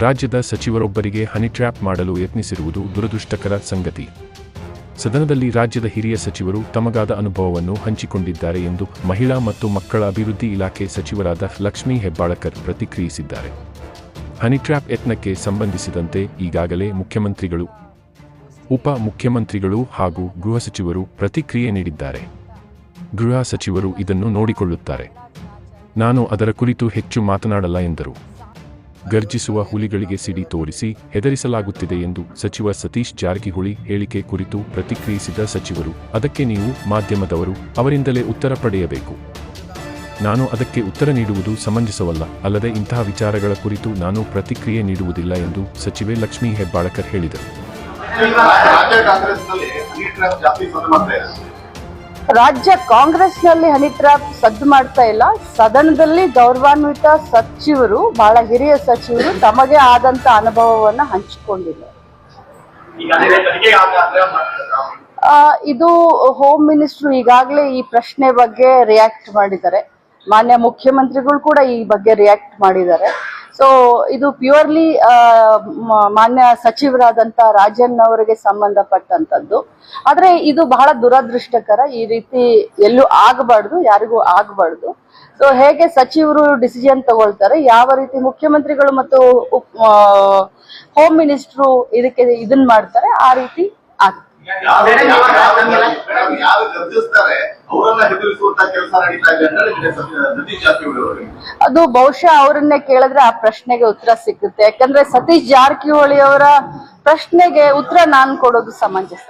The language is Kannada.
ರಾಜ್ಯದ ಸಚಿವರೊಬ್ಬರಿಗೆ ಹನಿ ಟ್ರ್ಯಾಪ್ ಮಾಡಲು ಯತ್ನಿಸಿರುವುದು ದುರದೃಷ್ಟಕರ ಸಂಗತಿ. ಸದನದಲ್ಲಿ ರಾಜ್ಯದ ಹಿರಿಯ ಸಚಿವರು ತಮಗಾದ ಅನುಭವವನ್ನು ಹಂಚಿಕೊಂಡಿದ್ದಾರೆ ಎಂದು ಮಹಿಳಾ ಮತ್ತು ಮಕ್ಕಳ ಅಭಿವೃದ್ಧಿ ಇಲಾಖೆ ಸಚಿವರಾದ ಲಕ್ಷ್ಮೀ ಹೆಬ್ಬಾಳಕರ್ ಪ್ರತಿಕ್ರಿಯಿಸಿದ್ದಾರೆ. ಹನಿ ಟ್ರ್ಯಾಪ್ ಯತ್ನಕ್ಕೆ ಸಂಬಂಧಿಸಿದಂತೆ ಈಗಾಗಲೇ ಮುಖ್ಯಮಂತ್ರಿಗಳು, ಉಪ ಮುಖ್ಯಮಂತ್ರಿಗಳು ಹಾಗೂ ಗೃಹ ಸಚಿವರು ಪ್ರತಿಕ್ರಿಯೆ ನೀಡಿದ್ದಾರೆ. ಗೃಹ ಸಚಿವರು ಇದನ್ನು ನೋಡಿಕೊಳ್ಳುತ್ತಾರೆ. ನಾನು ಅದರ ಕುರಿತು ಹೆಚ್ಚು ಮಾತನಾಡಲ್ಲ ಎಂದರು. ಗರ್ಜಿಸುವ ಹುಲಿಗಳಿಗೆ ಸಿಡಿ ತೋರಿಸಿ ಹೆದರಿಸಲಾಗುತ್ತಿದೆ ಎಂದು ಸಚಿವ ಸತೀಶ್ ಜಾರಕಿಹೊಳಿ ಹೇಳಿಕೆ ಕುರಿತು ಪ್ರತಿಕ್ರಿಯಿಸಿದ ಸಚಿವರು, ಅದಕ್ಕೆ ನೀವು ಮಾಧ್ಯಮದವರು ಅವರಿಂದಲೇ ಉತ್ತರ ಪಡೆಯಬೇಕು. ನಾನು ಅದಕ್ಕೆ ಉತ್ತರ ನೀಡುವುದು ಸಮಂಜಸವಲ್ಲ, ಅಲ್ಲದೆ ಇಂತಹ ವಿಚಾರಗಳ ಕುರಿತು ನಾನು ಪ್ರತಿಕ್ರಿಯೆ ನೀಡುವುದಿಲ್ಲ ಎಂದು ಸಚಿವೆ ಲಕ್ಷ್ಮೀ ಹೆಬ್ಬಾಳಕರ್ ಹೇಳಿದರು. ರಾಜ್ಯ ಕಾಂಗ್ರೆಸ್ನಲ್ಲಿ ಹನಿ ಟ್ರ್ಯಾಪ್ ಸದ್ದು ಮಾಡ್ತಾ ಇಲ್ಲ. ಸದನದಲ್ಲಿ ಗೌರವಾನ್ವಿತ ಸಚಿವರು ಬಹಳ ಹಿರಿಯ ಸಚಿವರು ತಮಗೆ ಆದಂತ ಅನುಭವವನ್ನ ಹಂಚಿಕೊಂಡಿದ್ದಾರೆ. ಇದು ಹೋಮ್ ಮಿನಿಸ್ಟರ್ ಈಗಾಗಲೇ ಈ ಪ್ರಶ್ನೆ ಬಗ್ಗೆ ರಿಯಾಕ್ಟ್ ಮಾಡಿದ್ದಾರೆ. ಮಾನ್ಯ ಮುಖ್ಯಮಂತ್ರಿಗಳು ಕೂಡ ಈ ಬಗ್ಗೆ ರಿಯಾಕ್ಟ್ ಮಾಡಿದ್ದಾರೆ. ಸೊ ಇದು ಪ್ಯೂರ್ಲಿ ಮಾನ್ಯ ಸಚಿವರಾದಂತ ರಾಜನ್ ಅವರಿಗೆ ಸಂಬಂಧಪಟ್ಟಂತದ್ದು. ಆದ್ರೆ ಇದು ಬಹಳ ದುರದೃಷ್ಟಕರ, ಈ ರೀತಿ ಎಲ್ಲೂ ಆಗಬಾರ್ದು, ಯಾರಿಗೂ ಆಗಬಾರ್ದು. ಸೊ ಹೇಗೆ ಸಚಿವರು ಡಿಸಿಷನ್ ತಗೊಳ್ತಾರೆ, ಯಾವ ರೀತಿ ಮುಖ್ಯಮಂತ್ರಿಗಳು ಮತ್ತು ಹೋಮ್ ಮಿನಿಸ್ಟ್ರು ಇದಕ್ಕೆ ಇದನ್ ಮಾಡ್ತಾರೆ, ಆ ರೀತಿ ಆಗುತ್ತೆ ಮೇಡಮ್ ಯಾರು ಗರ್ಜಿಸ್ತಾರೆ ಅವರನ್ನ ಹೆದರಿಸುವಂತ ಕೆಲಸ ನಡೀತಾ ಇದೆ ಅಂತ ಹೇಳಿದ್ರೆ ಸತೀಶ್- ಸತೀಶ್ ಜಾರಕಿಹೊಳಿ ಅವರು ಅದು ಬಹುಶಃ ಅವರನ್ನೇ ಕೇಳಿದ್ರೆ ಆ ಪ್ರಶ್ನೆಗೆ ಉತ್ತರ ಸಿಗುತ್ತೆ ಯಾಕಂದ್ರೆ ಸತೀಶ್ ಜಾರಕಿಹೊಳಿ ಅವರ ಪ್ರಶ್ನೆಗೆ ಉತ್ತರ ನಾನ್ ಕೊಡೋದು ಸಮಂಜಸ.